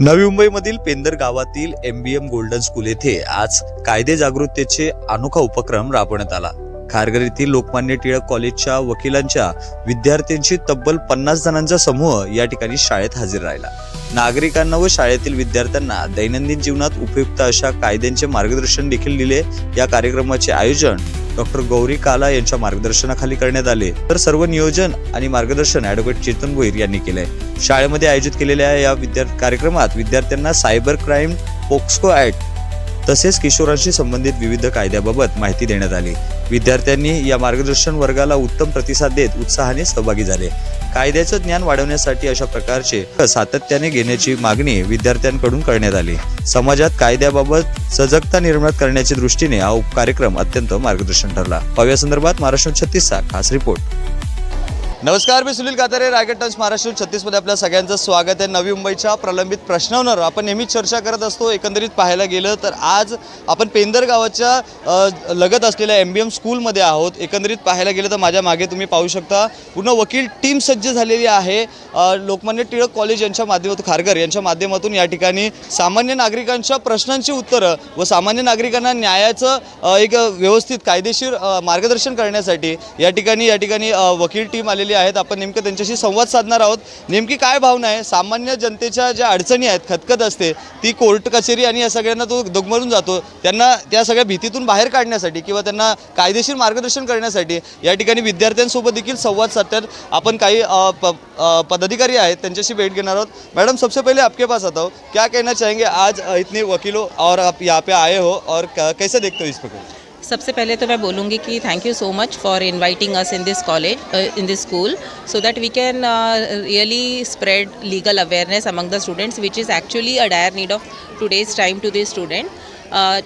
नवी मुंबईमधील पेंदर गावातील M B M golden school येथे आज कायदे जागृततेचे अनोखा उपक्रम राबवण्यात आला. खारघर येथील लोकमान्य टिळक कॉलेजच्या वकिलांच्या विद्यार्थ्यांची तब्बल पन्नास जणांचा समूह या ठिकाणी शाळेत हजर राहिला. नागरिकांना व शाळेतील विद्यार्थ्यांना दैनंदिन जीवनात उपयुक्त अशा कायद्यांचे मार्गदर्शन देखील दिले. या कार्यक्रमाचे आयोजन डॉक्टर गौरी काला यांच्या मार्गदर्शनाखाली करण्यात आले. तर सर्व नियोजन आणि मार्गदर्शन ॲडव्होकेट चेतन भोईर यांनी केले शाळेमध्ये आयोजित केलेल्या या विद्यार्थी कार्यक्रमात विद्यार्थ्यांना सायबर क्राईम पोक्सको ऍक्ट तसेच किशोरांशी संबंधित विविध कायद्याबाबत माहिती देण्यात आली. विद्यार्थ्यांनी या मार्गदर्शन वर्गाला उत्तम प्रतिसाद देत उत्साहाने सहभागी झाले. कायद्याचं ज्ञान वाढवण्यासाठी अशा प्रकारचे सातत्याने घेण्याची मागणी विद्यार्थ्यांकडून करण्यात आली. समाजात कायद्याबाबत सजगता निर्माण करण्याच्या दृष्टीने हा उप- कार्यक्रम अत्यंत मार्गदर्शन ठरला. पाव्या संदर्भात महाराष्ट्र छत्तीसचा खास रिपोर्ट. नमस्कार मी सुनील कातारे रायगड टाइम्स महाराष्ट्र छत्तीसमध्ये आपल्या सगळ्यांचं स्वागत आहे. नवी मुंबईच्या प्रलंबित प्रश्नांवर आपण नेहमीच चर्चा करत असतो. एकंदरीत पाहायला गेलं तर आज आपण पेंदर गावाच्या लगत असलेल्या एम बी एम स्कूलमध्ये आहोत. एकंदरीत पाहायला गेलं तर माझ्या मागे तुम्ही पाहू शकता पूर्ण वकील टीम सज्ज झालेली आहे. लोकमान्य टिळक कॉलेज यांच्या माध्यमातून खारघर यांच्या माध्यमातून या ठिकाणी सामान्य नागरिकांच्या प्रश्नांची उत्तरं व सामान्य नागरिकांना न्यायाचं एक व्यवस्थित कायदेशीर मार्गदर्शन करण्यासाठी या ठिकाणी या ठिकाणी वकील टीम आलेली आहेत. आपण नेमकं त्यांच्याशी संवाद साधणार आहोत. नेमकी काय भावना आहे? सामान्य जनतेच्या ज्या अडचणी आहेत खतखत असते ती कोर्ट कचेरी आणि या सगळ्यांना तो डगमरून जातो. त्यांना त्या सगळ्या भीतीतून बाहेर काढण्यासाठी किंवा त्यांना कायदेशीर मार्गदर्शन करण्यासाठी या ठिकाणी विद्यार्थ्यांसोबत देखील संवाद साधतात. आपण काही पदाधिकारी आहेत त्यांच्याशी भेट घेणार आहोत. मैडम सबसे पहले आपके पास आता हो. क्या कहना चाहेंगे? आज इतने वकीलों और आप यहाँ पे आए हो और कैसे देखते हो इस प्रकार? सबसे पहले तो मैं बोलूँगी कि thank you so much for inviting us in this college in this school so that we can really spread legal awareness among the students which is actually a dire need of today's time to this student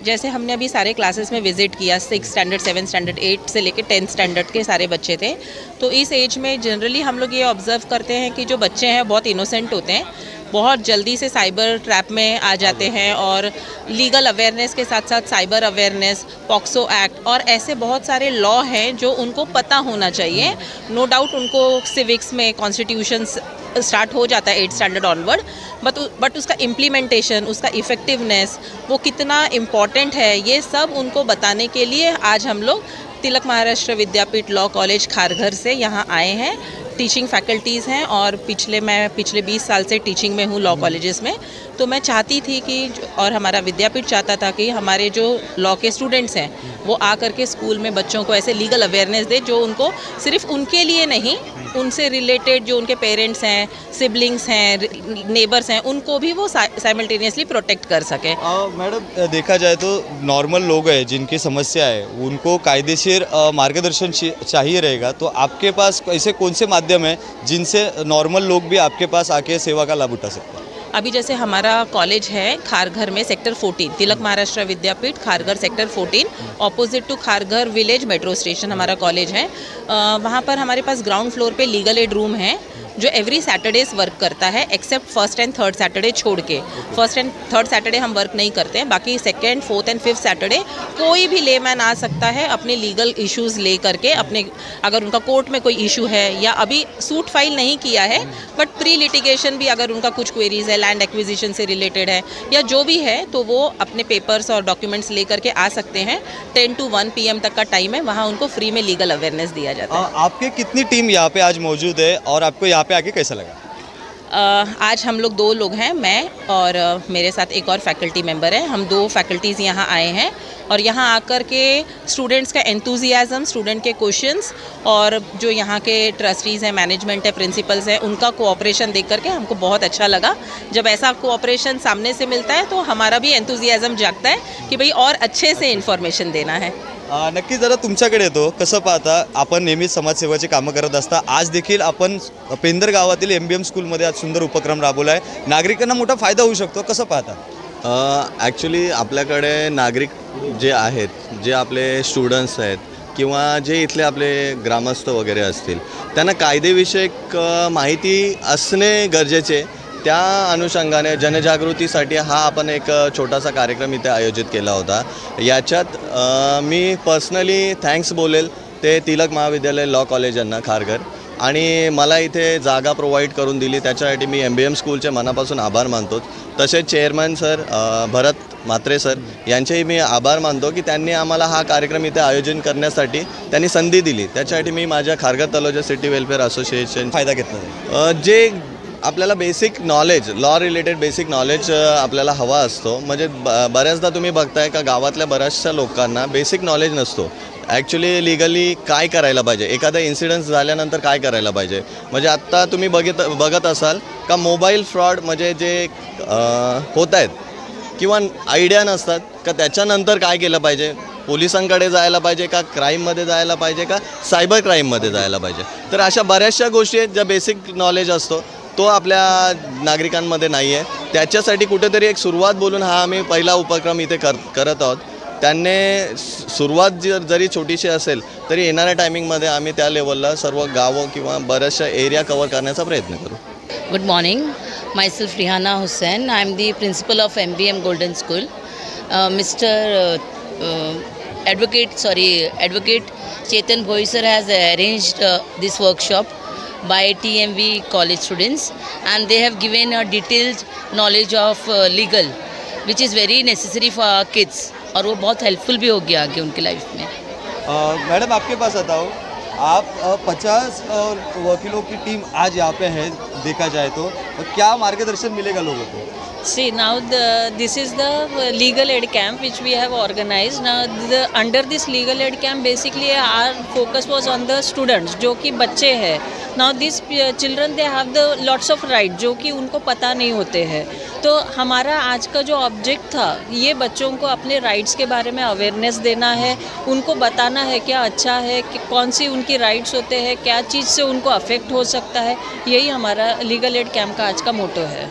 जैसे हमने अभी सारे classes में visit KIA six standard seven standard eight से लेकर tenth standard के सारे बच्चे थे तो इस एज में जनरली हम लोग ये ऑब्ज़र्व करते हैं कि जो बच्चे हैं, बहुत इनोसेंट होते हैं। बहुत जल्दी से साइबर ट्रैप में आ जाते हैं और लीगल अवेयरनेस के साथ साथ साइबर अवेयरनेस पॉक्सो एक्ट और ऐसे बहुत सारे लॉ हैं जो उनको पता होना चाहिए। नो डाउट उनको सिविक्स में कॉन्स्टिट्यूशन स्टार्ट हो जाता है eight standard onward but but उसका इम्प्लीमेंटेशन उसका इफ़ेक्टिवनेस वो कितना इंपॉर्टेंट है ये सब उनको बताने के लिए आज हम लोग तिलक महाराष्ट्र विद्यापीठ लॉ कॉलेज खारघर से यहाँ आए हैं। टीचिंग फैकल्टीज़ हैं और पिछले मैं पिछले 20 साल से टीचिंग में हूँ लॉ कॉलेजेस में। तो मैं चाहती थी कि और हमारा विद्यापीठ चाहता था कि हमारे जो लॉ के स्टूडेंट्स हैं, वो आ करके स्कूल में बच्चों को ऐसे लीगल अवेयरनेस दे जो उनको सिर्फ़ उनके लिए नहीं, उनसे रिलेटेड जो उनके पेरेंट्स हैं सिबलिंग्स हैं नेबर्स हैं, उनको भी वो साइमल्टेनियसली प्रोटेक्ट कर सकें। मैडम देखा जाए तो नॉर्मल लोग हैं जिनकी समस्या है, उनको कायदेशीर मार्गदर्शन चाहिए रहेगा। तो आपके पास ऐसे कौन से माध्यम हैं जिनसे नॉर्मल लोग भी आपके पास आके सेवा का लाभ उठा सकते हैं? अभी जैसे हमारा कॉलेज है, खारघर में sector 14 Tilak Maharashtra Vidyapeeth, Kharghar sector 14 opposite to Kharghar village metro station हमारा कॉलेज है। वहाँ पर हमारे पास ग्राउंड फ्लोर पे लीगल एड रूम है। जो एवरी सैटरडेज वर्क करता है except first and third Saturday छोड़ के। फ़र्स्ट एंड थर्ड सैटरडे हम वर्क नहीं करते हैं बाकी second fourth and fifth Saturday कोई भी लेमैन आ सकता है अपने लीगल इश्यूज़ ले करके अपने अगर उनका कोर्ट में कोई इशू है या अभी सूट फ़ाइल नहीं किया है बट प्री लिटिगेशन भी अगर उनका कुछ क्वेरीज है लैंड एक्विजिशन से रिलेटेड है या जो भी है तो वो अपने पेपर्स और डॉक्यूमेंट्स ले करके आ सकते हैं। टेन टू वन पी तक का टाइम है वहाँ उनको फ्री में लीगल अवेयरनेस दिया जाता है। आपके कितनी टीम यहाँ पे आज मौजूद है और आपको यहाँ पे आके कैसा लगा? आज हम लोग दो लोग हैं, मैं और मेरे साथ एक और फैकल्टी मेंबर है। हम दो फैकल्टीज़ यहाँ आए हैं और यहाँ आकर के स्टूडेंट्स का एंथुजियाज़म स्टूडेंट के क्वेश्चंस और जो यहाँ के ट्रस्टीज़ हैं मैनेजमेंट है प्रिंसिपल्स हैं, उनका कोऑपरेशन देख करके हमको बहुत अच्छा लगा। जब ऐसा कोऑपरेशन सामने से मिलता है तो हमारा भी एंथुजियाज़म जागता है कि भाई और अच्छे से इन्फॉर्मेशन देना है। नक्की जरा तुमच्याकडे येतो. कसं पाहता आपण नेहमीच समाजसेवाची कामं करत असता. आज देखील आपण पेंदर गावातील एम बी एम स्कूलमध्ये आज सुंदर उपक्रम राबवला आहे. नागरिकांना मोठा फायदा होऊ शकतो. कसं पाहता? ॲक्च्युली आपल्याकडे नागरिक जे आहेत जे आपले स्टुडंट्स आहेत किंवा जे इथले आपले ग्रामस्थ वगैरे असतील त्यांना कायदेविषयक माहिती असणे गरजेचे त्या अनुषंगाने जनजागृतीसाठी हा आपण एक छोटासा कार्यक्रम इथे आयोजित केला होता. याच्यात मी पर्सनली थँक्स बोलेल ते तिलक महाविद्यालय लॉ कॉलेज यांना खारघर. आणि मला इथे जागा प्रोव्हाइड करून दिली. त्याच्यासाठी मी एम बी एम स्कूलचे मनापासून आभार मानतो. तसेच chairman sir Bharat Mhatre sir यांचेही मी आभार मानतो की त्यांनी आम्हाला हा कार्यक्रम इथे आयोजन करण्यासाठी त्यांनी संधी दिली. त्याच्यासाठी मी माझ्या Kharghar Taloja city welfare association फायदा घेतला. जे आपल्याला basic knowledge law related basic knowledge आपल्याला हवा असतो. म्हणजे ब बऱ्याचदा तुम्ही बघताय का गावातल्या बऱ्याचशा लोकांना बेसिक नॉलेज नसतो. ॲक्च्युली लिगली काय करायला पाहिजे? एखादा इन्सिडन्स झाल्यानंतर काय करायला पाहिजे? म्हणजे आत्ता तुम्ही बघित बघत असाल का मोबाईल फ्रॉड म्हणजे जे होत आहेत किंवा आयडिया नसतात का त्याच्यानंतर काय केलं पाहिजे? पोलिसांकडे जायला पाहिजे का क्राईममध्ये जायला पाहिजे का सायबर क्राईममध्ये जायला पाहिजे? तर अशा बऱ्याचशा गोष्टी आहेत ज्या बेसिक नॉलेज असतो. तो आपल्या नागरिकांमध्ये नाही आहे. त्याच्यासाठी कुठेतरी एक सुरुवात बोलून हा आम्ही पहिला उपक्रम इथे कर करत आहोत. त्यांनी सुरुवात जर जरी छोटीशी असेल तरी येणाऱ्या टायमिंगमध्ये आम्ही त्या लेवलला सर्व गावं किंवा बऱ्याचशा एरिया कवर करण्याचा प्रयत्न करू. Good morning myself Rihana Hussain I am the principal of M B M golden school mister advocate sorry advocate Chetan Bhoisar has arrange this workshop by TMV college students and they have given a detailed knowledge of uh, legal which is very necessary for our kids और वो बहुत helpful भी हो गया आगे उनकी life में madam आपके pass आता हूँ आप पचास वकीलों की टीम आज यहाँ पे है देखा जाए तो क्या मार्गदर्शन मिलेगा लोगों को See, now the, this is the uh, legal aid camp which we have organized. Now, the, under this legal aid camp, basically our focus was on the students, जो कि बच्चे हैं. Now, this uh, they have the lots of right जो कि उनको पता नहीं होते हैं. तो हमारा आज का जो ऑब्जेक्ट था ये बच्चों को अपने राइट्स के बारे में अवेयरनेस देना है उनको बताना है क्या अच्छा है कि कौन सी उनकी राइट्स होते हैं क्या चीज़ से उनको अफेक्ट हो सकता है यही हमारा लीगल एड कैम्प का आज का मोटो है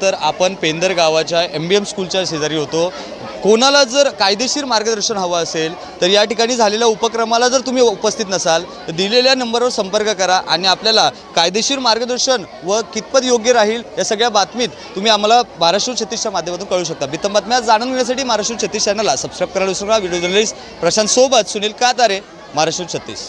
तर आपण पेंदर गावाच्या एम बी एम स्कूलच्या शेजारी होतो कोणाला जर कायदेशीर मार्गदर्शन हवं असेल तर या ठिकाणी झालेल्या उपक्रमाला जर तुम्ही उपस्थित नसाल तर दिलेल्या नंबरवर संपर्क करा आणि आपल्याला कायदेशीर मार्गदर्शन व कितपत योग्य राहील या सगळ्या बातमीत तुम्ही आम्हाला महाराष्ट्र छत्तीसच्या माध्यमातून कळू शकता. बित्तम बातम्या जाणून घेण्यासाठी महाराष्ट्र छत्तीस चॅनलला सबस्क्राईब करायला विसरू नका. व्हिडिओ जर्नलिस्ट प्रशांत सोबत सुनील कातारे महाराष्ट्र छत्तीस.